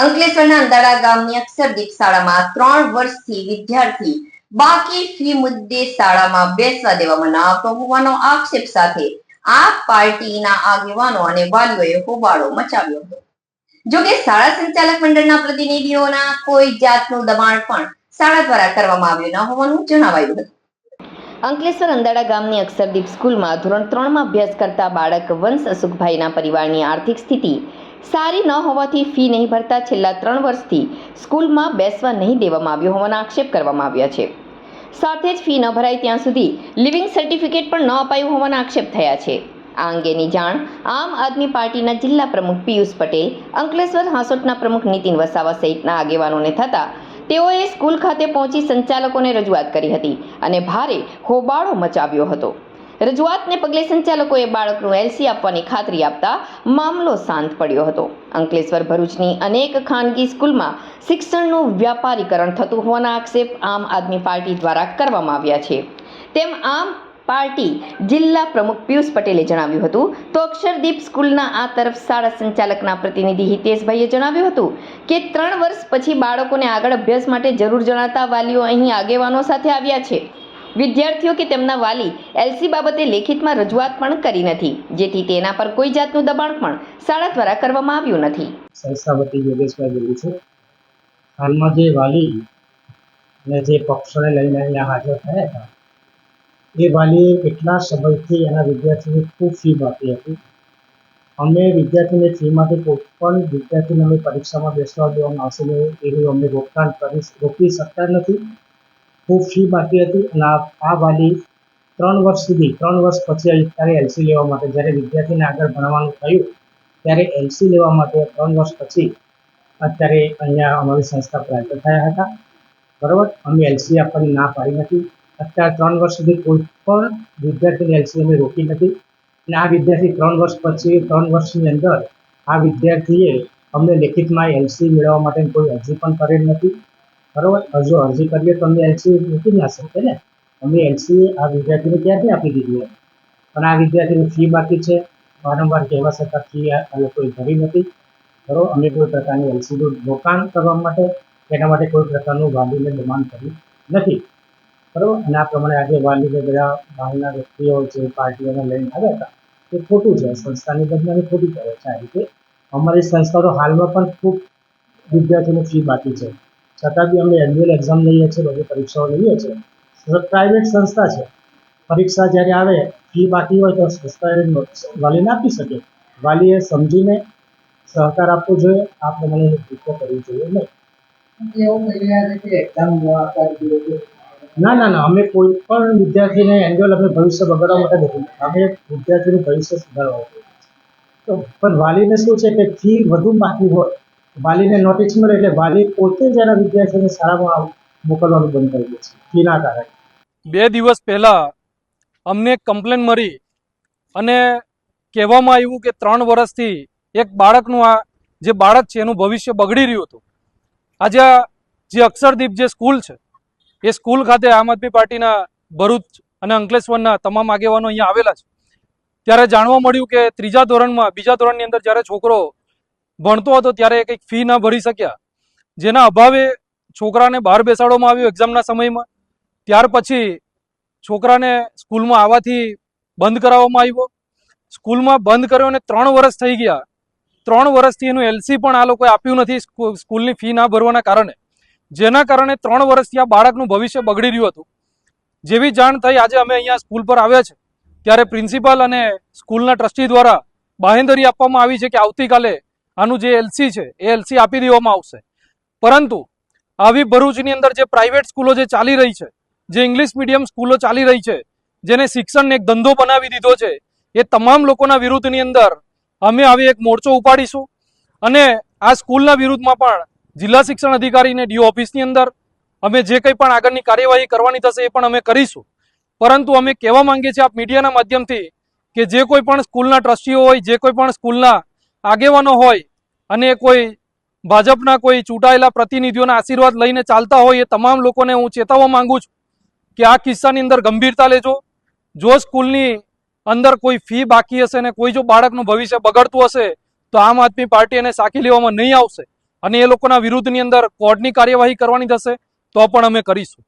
અંકલેશ્વરના અંદાડા ગામની અક્ષરદીપ શાળામાં ત્રણ વર્ષથી વિદ્યાર્થી બાકી ફી મુદ્દે શાળામાં બેસવા દેવામાં ન આવતો હોવાનો આક્ષેપ સાથે આ પાર્ટીના આગેવાનો અને વાલીઓએ હોબાળો મચાવ્યો હતો. જોકે શાળા સંચાલક મંડળના પ્રતિનિધિઓના કોઈ જાતનું દબાણ પણ શાળા દ્વારા કરવામાં આવ્યું ન હોવાનું જણાવાયું હતું. અંકલેશ્વર અંદાડા ગામની અક્ષરદીપ સ્કૂલમાં ધોરણ ત્રણમાં અભ્યાસ કરતા બાળક વંશ અશુકભાઈના પરિવારની આર્થિક સ્થિતિ સારી ન હોવાથી ફી નહીં ભરતા છેલ્લા ત્રણ વર્ષથી સ્કૂલમાં બેસવા નહીં દેવામાં આવ્યો હોવાના આક્ષેપ કરવામાં આવ્યા છે. સાથે જ ફી ન ભરાય ત્યાં સુધી લિવિંગ સર્ટિફિકેટ પણ ન અપાયું હોવાના આક્ષેપ થયા છે. આ અંગેની જાણ આમ આદમી પાર્ટીના જિલ્લા પ્રમુખ પિયુષ પટેલ, અંકલેશ્વર હાંસોટના પ્રમુખ નીતિન વસાવા સહિતના આગેવાનોને થતા તેઓએ સ્કૂલ ખાતે પહોંચી સંચાલકોને રજૂઆત કરી હતી અને ભારે હોબાળો મચાવ્યો હતો. રજૂઆતને પગલે સંચાલકોએ બાળકનું એલસી આપવાની ખાતરી આપતા મામલો શાંત પડ્યો હતો. અંકલેશ્વર ભરૂચની અનેક ખાનગી સ્કૂલમાં શિક્ષણનું વ્યાપારીકરણ થતું હોવાના આક્ષેપ આમ આદમી પાર્ટી દ્વારા કરવામાં આવ્યા છે. તેમ આમ પાર્ટી જિલ્લા પ્રમુખ પિયુષ પટેલે જણાવ્યું હતું તો અક્ષરદીપ સ્કૂલના આ તરફ શાળા સંચાલકના પ્રતિનિધિ હિતેશભાઈએ જણાવ્યું હતું કે ત્રણ વર્ષ પછી બાળકોને આગળ અભ્યાસ માટે જરૂર જણાતા વાલીઓ અહીં આગેવાનો સાથે આવ્યા છે. વિદ્યાર્થીઓ કે તેમના વાલી એલસી બાબતે લેખિતમાં રજૂઆત પણ કરી નથી, જેથી તેના પર કોઈ જાતનું દબાણ પણ શાળા દ્વારા કરવામાં આવ્યું નથી. સંસ્થા વતી યોગેશભાઈ બોલું છું. હાલમાં જે વાલી અને જે પક્ષોને લઈને અહીંયા હાજર થયા હતા, એ વાલીએ કેટલા સમયથી એના વિદ્યાર્થીને ખૂબ ફી આપી હતી. અમે વિદ્યાર્થીની ફીમાંથી કોઈ પણ વિદ્યાર્થીને અમે પરીક્ષામાં બેસવા દેવામાં આવશે નહીં એવું અમે રોકતાણ કરી રોકી શકતા નથી. ખૂબ ફી બાકી હતી અને આ વાલી ત્રણ વર્ષ સુધી, ત્રણ વર્ષ પછી અત્યારે એલસી લેવા માટે, જ્યારે વિદ્યાર્થીને આગળ ભણવાનું થયું, ત્યારે એલસી લેવા માટે ત્રણ વર્ષ પછી અત્યારે અહીંયા અમારી સંસ્થા પ્રાપ્ત થયા હતા. બરાબર? અમે એલસી આપવાની ના પાડી નથી. અત્યારે ત્રણ વર્ષ સુધી કોઈ પણ વિદ્યાર્થીને એલસી અમે રોકી નથી. અને આ વિદ્યાર્થી ત્રણ વર્ષ પછી, ત્રણ વર્ષની અંદર આ વિદ્યાર્થીએ અમને લેખિતમાં એલસી મેળવવા માટે કોઈ અરજી પણ કરેલ નથી. બરાબર? જો અરજી કરીએ તો અમે એલસી મૂકી ના શકીએ ને? અમે એલસી આ વિદ્યાર્થીને ક્યાંથી આપી દીધી પણ આ વિદ્યાર્થીની ફી બાકી છે. વારંવાર કહેવા છતાં ફી આ લોકોએ ભરી નથી. બરોબર? અમે કોઈ પ્રકારની એલસીનું રોકાણ કરવા માટે, એના માટે કોઈ પ્રકારનું વાલીને ડિમાન્ડ કર્યું નથી. બરાબર? અને આ પ્રમાણે આજે વાલીને બધા બહારના વ્યક્તિઓ જે પાર્ટીઓને લઈને આવ્યા હતા, એ ખોટું છે. સંસ્થાની બદનામી ખોટી કરે છે આ રીતે. અમારી સંસ્થાઓ હાલમાં પણ ખૂબ વિદ્યાર્થીઓની ફી બાકી છે. છતાં બી અમે એન્યુઅલ એક્ઝામ લઈએ છીએ બધી પરીક્ષાઓ લઈએ છીએ. પ્રાઇવેટ સંસ્થા છે. પરીક્ષા જ્યારે આવે ફી બાકી હોય તો સંસ્થાએ વાલીને આપી શકે. વાલીએ સમજીને સહકાર આપવો જોઈએ. આ પ્રમાણે કૃત્ય કરવી જોઈએ નહીં. ન ના ના અમે કોઈ પણ વિદ્યાર્થીને એન્યુઅલ અમે ભવિષ્ય બગાડવા માટે નથી. અમે વિદ્યાર્થીનું ભવિષ્ય સુધારવા તો પણ વાલીને શું છે કે ફી વધુ બાકી હોય વાલીને નોટિસ મળે એટલે વાલી પોતે જ એના વિદ્યાર્થીઓને શાળામાં મોકલવાનું બંધ કરી દે છે. ફીના કારણે. બે દિવસ પહેલાં અમને કમ્પ્લેન મળી અને કહેવામાં આવ્યું કે ત્રણ વર્ષથી એક બાળકનું આ જે બાળક છે એનું ભવિષ્ય બગડી રહ્યું હતું. આજે જે અક્ષરદીપ જે સ્કૂલ છે, એ સ્કૂલ ખાતે આમ આદમી પાર્ટીના ભરૂચ અને અંકલેશ્વરના તમામ આગેવાનો અહીંયા આવેલા છે. ત્યારે જાણવા મળ્યું કે ત્રીજા ધોરણમાં, બીજા ધોરણની અંદર જ્યારે છોકરો ભણતો હતો ત્યારે કંઈક ફી ના ભરી શક્યા. જેના અભાવે છોકરાને બહાર બેસાડવામાં આવ્યો એક્ઝામના સમયમાં. ત્યાર પછી છોકરાને સ્કૂલમાં આવવાથી બંધ કરાવવામાં આવ્યો. સ્કૂલમાં બંધ કર્યો અને ત્રણ વર્ષ થઈ ગયા. ત્રણ વર્ષથી એનું એલસી પણ આ લોકોએ આપ્યું નથી સ્કૂલની ફી ના ભરવાના કારણે. જેના કારણે ત્રણ વર્ષથી આ બાળકનું ભવિષ્ય બગડી રહ્યું હતું. જેવી જાણ થઈ, આજે અમે અહીંયા સ્કૂલ પર આવ્યા છે. ત્યારે પ્રિન્સિપાલ અને સ્કૂલના ટ્રસ્ટી દ્વારા બાહેંધરી આપવામાં આવી છે કે આવતીકાલે આનું જે એલસી છે, એ એલસી આપી દેવામાં આવશે. પરંતુ આવી ભરૂચની અંદર જે પ્રાઇવેટ સ્કૂલો જે ચાલી રહી છે, જે ઇંગ્લિશ મીડિયમ સ્કૂલો ચાલી રહી છે, જેને શિક્ષણને એક ધંધો બનાવી દીધો છે, એ તમામ લોકોના વિરુદ્ધની અંદર અમે આવી એક મોરચો ઉપાડીશું. અને આ સ્કૂલના વિરુદ્ધમાં પણ જિલ્લા શિક્ષણ અધિકારીને ડીઓ ઓફિસની અંદર અમે જે કંઈ પણ આગળની કાર્યવાહી કરવાની થશે એ પણ અમે કરીશું. પરંતુ અમે કહેવા માંગીએ છીએ આપ મીડિયાના માધ્યમથી કે જે કોઈ પણ સ્કૂલના ટ્રસ્ટીઓ હોય, જે કોઈ પણ સ્કૂલના આગેવાનો હોય અને કોઈ ભાજપના કોઈ ચૂંટાયેલા પ્રતિનિધિઓના આશીર્વાદ લઈને ચાલતા હોય એ તમામ લોકોને હું ચેતવવા માંગુ છું કે આ કિસ્સાની અંદર ગંભીરતા લેજો. જો સ્કૂલની અંદર કોઈ ફી બાકી હશે ને કોઈ જો બાળકનું ભવિષ્ય બગડતું હશે, તો આમ આદમી પાર્ટી એને સાખી લેવામાં નહીં આવશે અને એ લોકોના વિરુદ્ધની અંદર કોર્ટની કાર્યવાહી કરવાની થશે, તો પણ અમે કરીશું.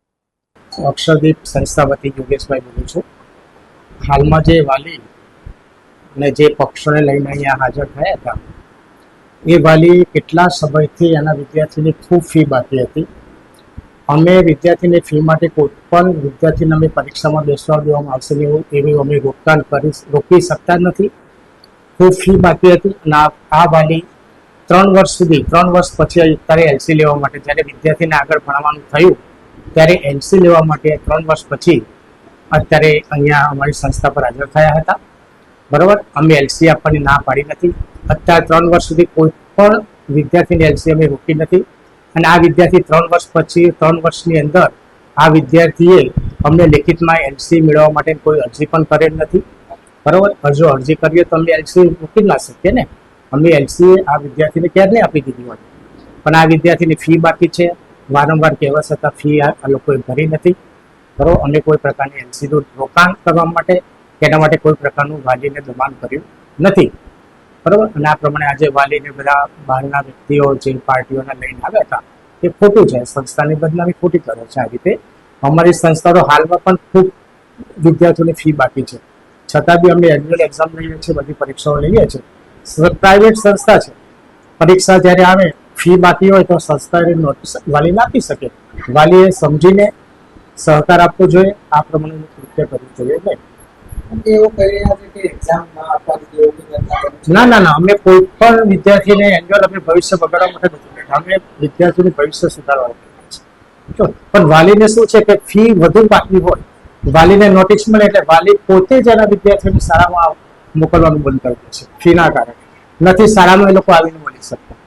અક્ષરદીપ સંસ્થા વતી યોગેશભાઈ બોલું છું. હાલમાં જે વાલી ને જે પક્ષોને લઈને અહીંયા હાજર થયા હતા, એ વાલી કેટલા સમયથી એના વિદ્યાર્થીની ખૂબ ફી બાકી હતી. અમે વિદ્યાર્થીની ફી માટે કોઈ પણ વિદ્યાર્થીને અમે પરીક્ષામાં બેસવા દેવામાં આવશે નહીં એવું અમે રોકાણ કરી રોકી શકતા નથી. ખૂબ ફી બાકી હતી અને આ વાલી ત્રણ વર્ષ સુધી ત્રણ વર્ષ પછી અત્યારે એલસી લેવા માટે જ્યારે વિદ્યાર્થીને આગળ ભણવાનું થયું, ત્યારે એલસી લેવા માટે ત્રણ વર્ષ પછી અત્યારે અહીંયા અમારી સંસ્થા પર હાજર થયા હતા. બરાબર? અમે એલસી આપવાની ના પાડી નથી. અત્યારે ત્રણ વર્ષ સુધી કોઈ પણ વિદ્યાર્થીને એલસી અમે રોકી નથી. અને આ વિદ્યાર્થી ત્રણ વર્ષ પછી, ત્રણ વર્ષની અંદર આ વિદ્યાર્થીએ અમને લેખિતમાં એલસી મેળવવા માટે કોઈ અરજી પણ કરેલ નથી. બરાબર? હજુ અરજી કરીએ તો અમે એલસી મૂકી ના શકીએ ને? અમે એલસી આ વિદ્યાર્થીને ક્યારની આપી દીધી હોય? પણ આ વિદ્યાર્થીની ફી બાકી છે. વારંવાર કહેવા છતાં ફી આ લોકોએ ભરી નથી. બરાબર? અમે કોઈ પ્રકારની એલસીનું રોકાણ કરવા માટે એના માટે કોઈ પ્રકારનું વાલીને દબાણ કર્યું નથી. બરાબર? અને આ પ્રમાણે આજે વાલીને બધા બહારના વ્યક્તિઓ જે પાર્ટીઓના લઈને આવ્યા હતા, એ ખોટું છે. સંસ્થાની બદનામી ખોટી કરે છે આ રીતે. અમારી સંસ્થા તો હાલમાં પણ ખૂબ વિદ્યાર્થીઓની ફી બાકી છે. છતાં બી અમે એન્યુઅલ એક્ઝામ લઈએ છીએ, બધી પરીક્ષાઓ લઈએ છીએ. પ્રાઇવેટ સંસ્થા છે. પરીક્ષા જ્યારે આવે, ફી બાકી હોય તો સંસ્થાએ નોટિસ, વાલીને આપી શકે. વાલીએ સમજીને સહકાર આપવો જોઈએ. આ પ્રમાણે કૃત્ય કરવું જોઈએ નહીં. ના. ના ના અમે કોઈ પણ વિદ્યાર્થીને એન્યુઅલ અમે ભવિષ્ય બગાડવા માટે નથી અમે વિદ્યાર્થીનું ભવિષ્ય સુધારવા. પણ વાલીને શું છે કે ફી વધુ બાકી હોય, વાલીને નોટિસ મળે એટલે વાલી પોતે જ એના વિદ્યાર્થીઓને શાળામાં મોકલવાનું બંધ કરી દે છે, ફીના કારણે નથી, શાળામાં એ લોકો આવીને મળી શકતા